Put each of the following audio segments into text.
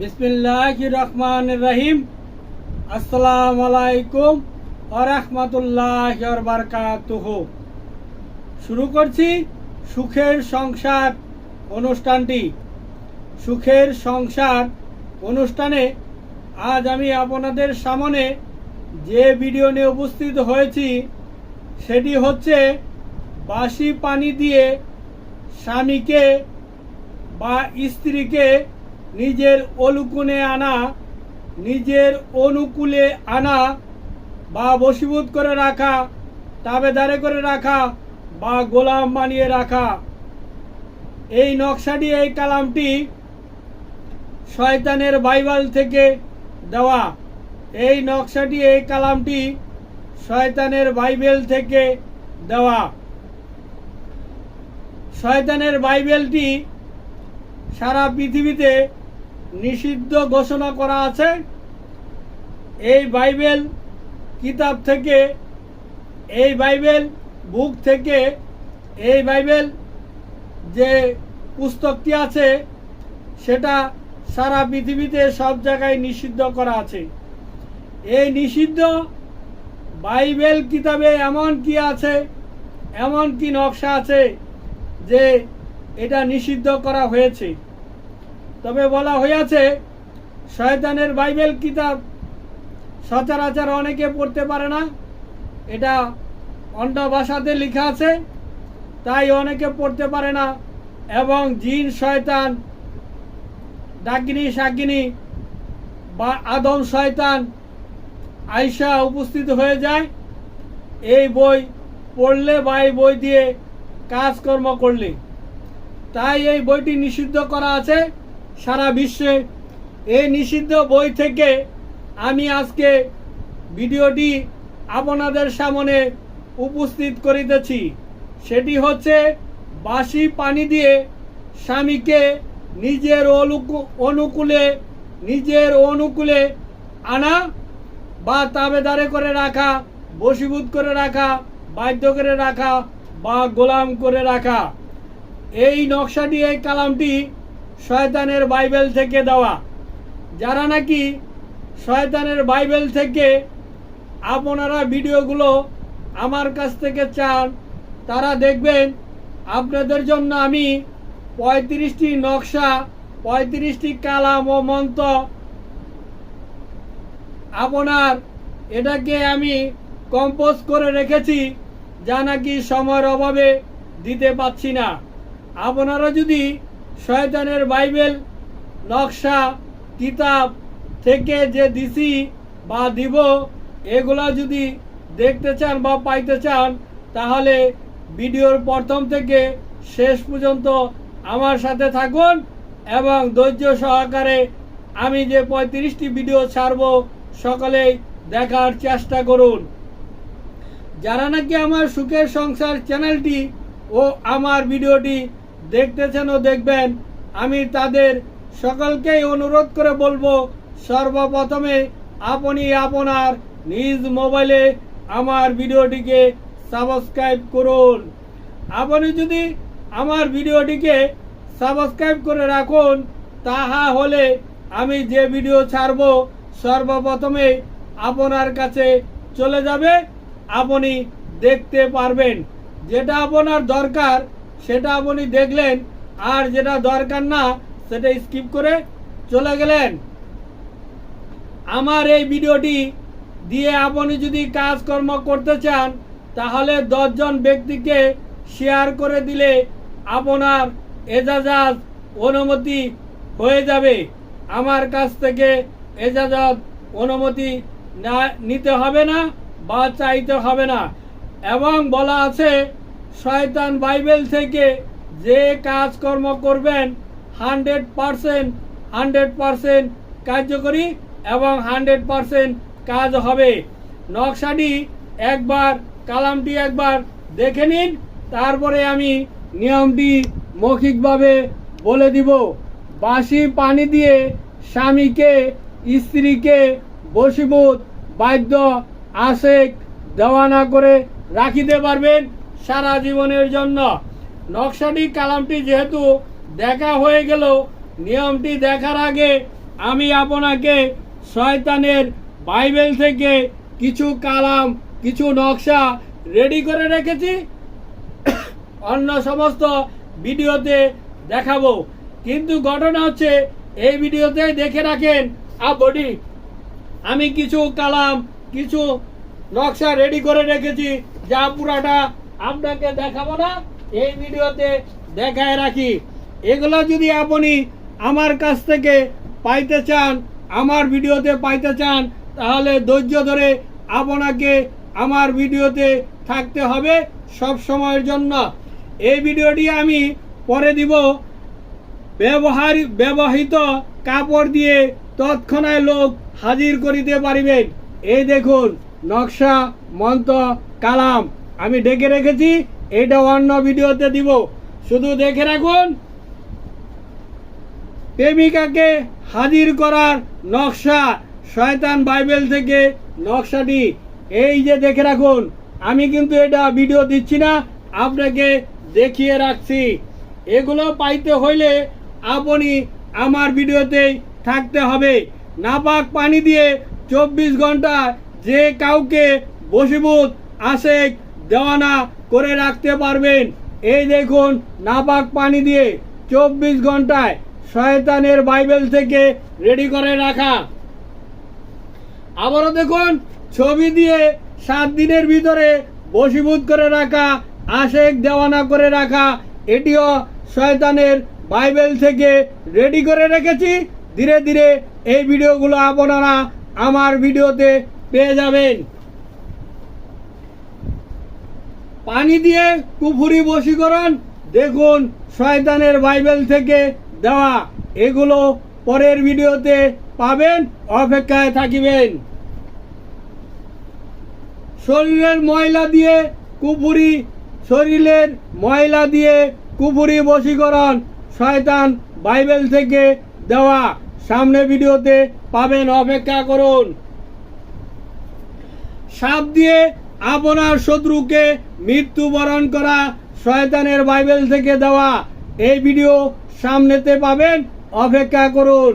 বিসমিল্লাহ রহমান রহিম আসসালাম আলাইকুম আরহামতুল্লাহ বারকাতুহ। শুরু করছি সুখের সংসার অনুষ্ঠানটি। সুখের সংসার অনুষ্ঠানে আজ আমি আপনাদের সামনে যে ভিডিও নিয়ে উপস্থিত হয়েছি, সেটি হচ্ছে বাসি পানি দিয়ে স্বামীকে বা স্ত্রীকে নিজের অনুকূলে আনা, নিজের অনুকূলে আনা বা বশীভূত করে রাখা, তাবে তাবেদারে করে রাখা বা গোলাম বানিয়ে রাখা। এই নকশাটি, এই কালামটি শয়তানের বাইবেল থেকে দেওয়া। এই নকশাটি, এই কালামটি শয়তানের বাইবেল থেকে দেওয়া। শয়তানের বাইবেলটি সারা পৃথিবীতে নিষিদ্ধ ঘোষণা করা আছে। এই বাইবেল কিতাব থেকে, এই বাইবেল বুক থেকে, এই বাইবেল যে পুস্তকটি আছে, সেটা সারা পৃথিবীতে সব জায়গায় নিষিদ্ধ করা আছে। এই নিষিদ্ধ বাইবেল কিতাবে এমন কি আছে, এমন কি নকশা আছে যে এটা নিষিদ্ধ করা হয়েছে? তবে বলা হয়েছে শয়তানের বাইবেল কিতাব সচরাচর অনেকে পড়তে পারে না। এটা অন্য ভাষাতে লেখা আছে, তাই অনেকে পড়তে পারে না। এবং জিন, শয়তান, ডাকিনী শাকিনী বা আদম, শয়তান আইসা উপস্থিত হয়ে যায়। এই বই পড়লে বা এই বই দিয়ে কাজকর্ম করলে। তাই এই বইটি নিষিদ্ধ করা আছে। সারা বিশ্বে এই নিষিদ্ধ বই থেকে আমি আজকে ভিডিওটি আপনাদের সামনে উপস্থিত করিতেছি। সেটি হচ্ছে বাসি পানি দিয়ে স্বামীকে নিজের অনুকূ- অনুকূলে, নিজের অনুকূলে আনা বা তাবেদারে করে রাখা, বশীভূত করে রাখা, বাধ্য করে রাখা বা গোলাম করে রাখা। এই নকশাটি, এই কালামটি শয়তানের বাইবেল থেকে দেওয়া। যারা নাকি শয়তানের বাইবেল থেকে আপনারা ভিডিওগুলো আমার কাছ থেকে চান, তারা দেখবেন আপনাদের জন্য আমি পঁয়ত্রিশটি নকশা, পঁয়ত্রিশটি কালাম ও মন্ত্র আপনার এটাকে আমি কম্পোজ করে রেখেছি, যা নাকি সময়ের অভাবে দিতে পাচ্ছি না। আপনারা যদি শয়তানের বাইবেল, নকশা, কিতাব থেকে যে দিছি বা দিব, এগুলো যদি দেখতে চান বা পাইতে চান, তাহলে ভিডিওর প্রথম থেকে শেষ পর্যন্ত আমার সাথে থাকুন এবং ধৈর্য সহকারে আমি যে পঁয়ত্রিশটি ভিডিও ছাড়ব, সকলেই দেখার চেষ্টা করুন। যারা নাকি আমার সুখের সংসার চ্যানেলটি ও আমার ভিডিওটি দেখতেছেন ও দেখবেন, আমি তাদের সকলকেই অনুরোধ করে বলব, সর্বপ্রথমে আপনি আপনার নিজ মোবাইলে আমার ভিডিওটিকে সাবস্ক্রাইব করুন। আপনি যদি আমার ভিডিওটিকে সাবস্ক্রাইব করে রাখুন, তাহা হলে আমি যে ভিডিও ছাড়ব, সর্বপ্রথমে আপনার কাছে চলে যাবে, আপনি দেখতে পারবেন। যেটা আপনার দরকার সেটা আপনি দেখলেন, আর যেটা দরকার না, সেটা স্কিপ করে চলে গেলেন। আমার এই ভিডিওটি দিয়ে আপনি যদি কাজকর্ম করতে চান, তাহলে দশজন ব্যক্তিকে শেয়ার করে দিলে আপনার এজাজাত অনুমতি হয়ে যাবে। আমার কাছ থেকে এজাজত অনুমতি না নিতে হবে না বা চাইতে হবে না। এবং বলা আছে শয়তান বাইবেল থেকে যে কাজকর্ম করবেন, হান্ড্রেড পারসেন্ট হান্ড্রেড পারসেন্ট কার্যকরী এবং হান্ড্রেড পারসেন্ট কাজ হবে। নকশাটি একবার, কালামটি একবার দেখে নিন, তারপরে আমি নিয়মটি মৌখিকভাবে বলে দিব। বাসি পানি দিয়ে স্বামীকে, স্ত্রীকে বশীভূত, বাধ্য, আশেক দেওয়া না করে রাখিতে পারবেন। সারা জীবনের জন্য। নকশাটি কালামটি যেহেতু দেখা হয়ে গেল, নিয়মটি দেখার আগে আমি আপনাকে শয়তানের বাইবেল থেকে কিছু কালাম, কিছু নকশা রেডি করে রেখেছি। অন্য সমস্ত ভিডিওতে দেখাবো। কিন্তু ঘটনা হচ্ছে, এই ভিডিওতে দেখে রাখেন আপনি আমি কিছু কালাম, কিছু নকশা রেডি করে রেখেছি, যা পুরাটা আপনাকে দেখাবো না, এই ভিডিওতে দেখায় রাখি। এগুলো যদি আপনি আমার কাছ থেকে পাইতে চান, আমার ভিডিওতে পাইতে চান, তাহলে ধৈর্য ধরে আপনাকে আমার ভিডিওতে থাকতে হবে সব সময়ের জন্য। এই ভিডিওটি আমি পরে দিব। ব্যবহার, ব্যবহৃত কাপড় দিয়ে তৎক্ষণাৎ লোক হাজির করিতে পারিবেন। এই দেখুন, নকশা, মন্ত্র, কালাম। আমি ডেকে রেখেছি, এটা অন্য ভিডিওতে দিব। শুধু দেখে রাখুন, প্রেমিকাকে হাজির করার নকশা, শয়তান বাইবেল থেকে নকশাটি। এই যে দেখে রাখুন, আমি কিন্তু এটা ভিডিও দিচ্ছি না, আপনাকে দেখিয়ে রাখছি। এগুলো পাইতে হইলে আপনি আমার ভিডিওতেই থাকতে হবে। নাপাক পানি দিয়ে চব্বিশ ঘণ্টা যে কাউকে বসিভূত আশেক দেওয়ানা করে রাখতে পারবেন। এই দেখুন, নাপাক পানি দিয়ে চব্বিশ ঘন্টায় শয়তানের বাইবেল থেকে রেডি করে রাখা। আবারও দেখুন, ছবি দিয়ে সাত দিনের ভিতরে বশীভূত করে রাখা, আশেক দেওয়ানা করে রাখা। এটিও শয়তানের বাইবেল থেকে রেডি করে রেখেছি। ধীরে ধীরে এই ভিডিওগুলো আপনারা আমার ভিডিওতে পেয়ে যাবেন। পানি দিয়ে কুফুরি বশীকরণ। দেখুন, শয়তানের বাইবেল থেকে দেওয়া এগুলো পরের ভিডিওতে পাবেন, অপেক্ষায় থাকিবেন। শরীরের ময়লা দিয়ে কুপুরি শরীরের ময়লা দিয়ে কুপুরি বশীকরণ শয়তান বাইবেল থেকে দেওয়া। সামনে ভিডিওতে পাবেন, অপেক্ষা করুন। সাপ দিয়ে আপনার শত্রুকে মৃত্যুবরণ করা শয়তানের বাইবেল থেকে দেওয়া এই ভিডিও সামনেতে পাবেন। অপেক্ষা করুন।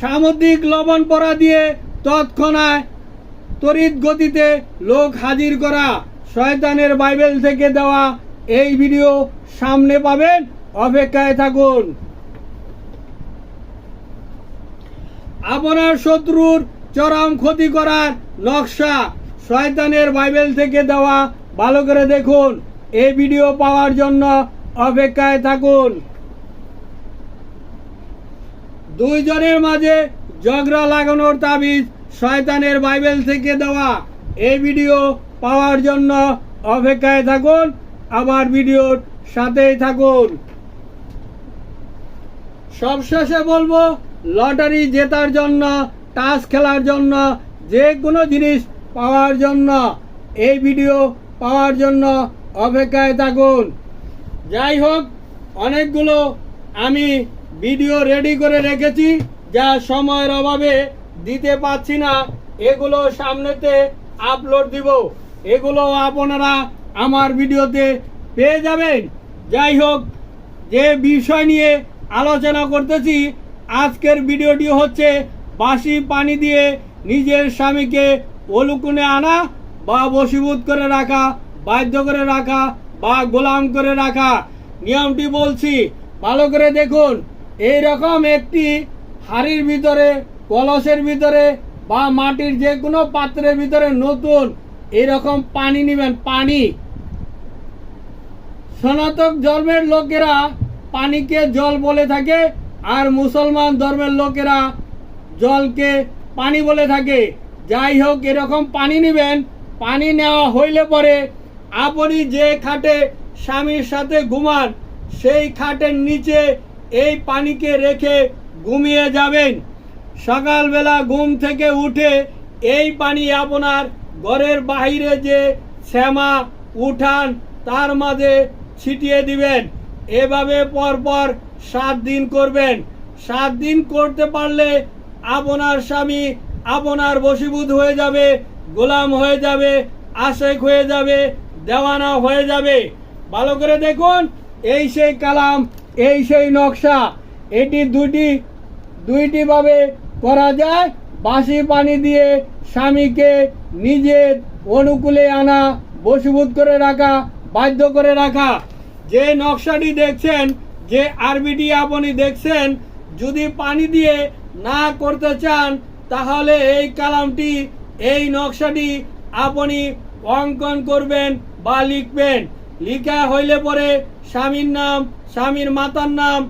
সামুদ্রিক লবণ পরা দিয়ে তৎক্ষণাৎ তড়িৎ গতিতে লোক হাজির করা শয়তানের বাইবেল থেকে দেওয়া এই ভিডিও সামনে পাবেন। অপেক্ষায় থাকুন। আপনার শত্রুর চরম ক্ষতি করার নকশা শয়তানের বাইবেল থেকে দেওয়া, ভালো করে দেখুন। এই ভিডিও পাওয়ার জন্য অপেক্ষায় থাকুন। দুইজনের মাঝে ঝগড়া লাগানোর তাবিজ শয়তানের বাইবেল থেকে দেওয়া। এই ভিডিও পাওয়ার জন্য অপেক্ষায় থাকুন। আবার ভিডিওর সাথেই থাকুন। সবশেষে বলব, লটারি জেতার জন্য টাস খেলার জন্য যে কোনো জিনিস পাওয়ার জন্য, এই ভিডিও পাওয়ার জন্য অপেক্ষায় থাকুন। যাই হোক, অনেকগুলো আমি ভিডিও রেডি করে রেখেছি, যা সময়ের অভাবে দিতে পারছি না। এগুলো সামনেতে আপলোড দিব। এগুলো আপনারা আমার ভিডিওতে পেয়ে যাবেন। যাই হোক, যে বিষয় নিয়ে আলোচনা করতেছি, আজকের ভিডিওটি হচ্ছে বাসি পানি দিয়ে নিজের স্বামীকে অলুকুনে আনা বা বশীভূত করে রাখা, বাধ্য করে রাখা বা গোলাম করে রাখা। নিয়মটি বলছি, ভালো করে দেখুন। এই রকম একটি হাড়ির ভিতরে, কলসের ভিতরে বা মাটির যে কোনো পাত্রের ভিতরে নতুন এরকম পানি নেবেন, পানি। সনাতক ধর্মের লোকেরা পানিকে জল বলে থাকে আর মুসলমান ধর্মের লোকেরা জলকে পানি বলে থাকে। যাই হোক, এরকম পানি নেবেন। পানি নেওয়া হইলে পরে আপনি যে খাটে স্বামীর সাথে ঘুমান, সেই খাটের নিচে এই পানিকে রেখে ঘুমিয়ে যাবেন। সকালবেলা ঘুম থেকে উঠে এই পানি আপনার ঘরের বাহিরে যে শ্যামা, উঠান, তার মাঝে ছিটিয়ে দিবেন। এভাবে পরপর সাত দিন করবেন। সাত দিন করতে পারলে আপনার স্বামী আপনার বশীভূত হয়ে যাবে, গোলাম হয়ে যাবে আশেক হয়ে যাবে, দেওয়ানা হয়ে যাবে। ভালো করে দেখুন, এই সেই কালাম, এই সেই নকশা, এটি দুটি দুইটি ভাবে করা যায়। বাসি পানি দিয়ে স্বামীকে নিজের অনুকূলে আনা, বশীভূত করে রাখা, বাধ্য করে রাখা। যে নকশাটি দেখছেন, যে আরবিটি আপনি দেখছেন, যদি পানি দিয়ে না করতে চান, তাহলে এই কালামটি, এই নকশাটি আপনি অঙ্কন করবেন বা লিখবেন। লিখা হইলে পরে স্বামীর নাম, স্বামীর মাতার নাম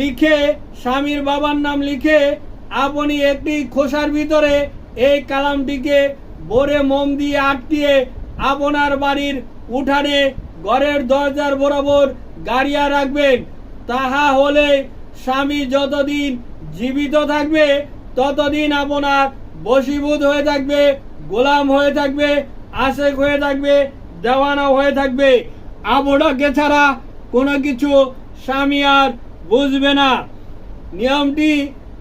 লিখে, স্বামীর বাবার নাম লিখে আপনি একটি খোসার ভিতরে এই কালামটিকে বোরে মোম দিয়ে আটকিয়ে আপনার বাড়ির উঠানে ঘরের দরজার বরাবর গাড়িয়া রাখবেন। তাহা হলে স্বামী যতদিন জীবিত থাকবে, ততদিন আপনার বশীভূত হয়ে থাকবে, গোলাম হয়ে থাকবে আশেক হয়ে থাকবে, দেওয়ানা হয়ে থাকবে। আপনাকে ছাড়া কোনো কিছু স্বামী আর বুঝবে না। নিয়মটি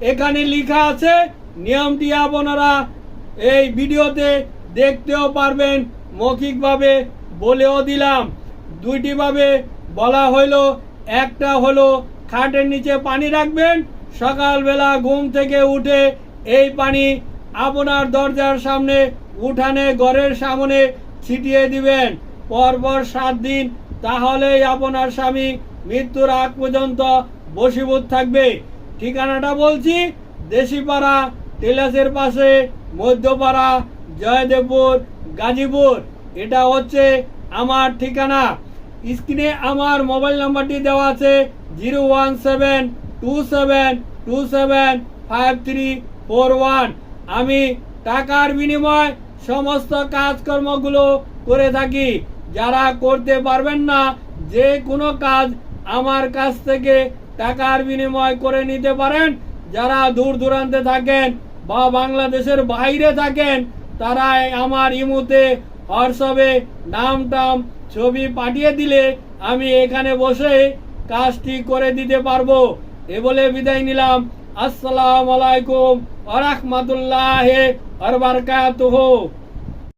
এখানে লেখা আছে। নিয়মটি আপনারা এই ভিডিওতে দেখতেও পারবেন, মৌখিকভাবে বলেও দিলাম। দুইটি ভাবে বলা হইল, একটা হলো খাটের নিচে পানি রাখবেন। সকালবেলা ঘুম থেকে উঠে এই পানি আপনার দরজার সামনে, উঠানে, ঘরের সামনে ছিটিয়ে দিবেন। পরপর সাত দিন তাহলেই আপনার স্বামী মৃত্যুর আগ পর্যন্ত বশীভূত থাকবে। ঠিকানাটা বলছি, দেশিপাড়া, টেলাসের পাশে, মধ্যপাড়া, জয়দেবপুর, গাজীপুর। এটা হচ্ছে আমার ঠিকানা। স্ক্রিনে আমার মোবাইল নাম্বারটি দেওয়া আছে zero one seven two seven two seven five three four one. আমি টাকার বিনিময় সমস্ত কাজকর্মগুলো করে থাকি। যারা করতে পারবেন না, যে কোনো কাজ আমার কাছ থেকে টাকার বিনিময় করে নিতে পারেন। যারা দূর দূরান্তে থাকেন বা বাংলাদেশের বাইরে থাকেন তারা আমার ইমুতে, হোয়াটসঅ্যাপে নাম টাম ছবি পাঠিয়ে দিলে আমি এখানে বসে কাজটি করে দিতে পারব। এ বলে বিদায় নিলাম। আসসালামু আলাইকুম আ রহমতুল্লাহ আর বারকাতুহু।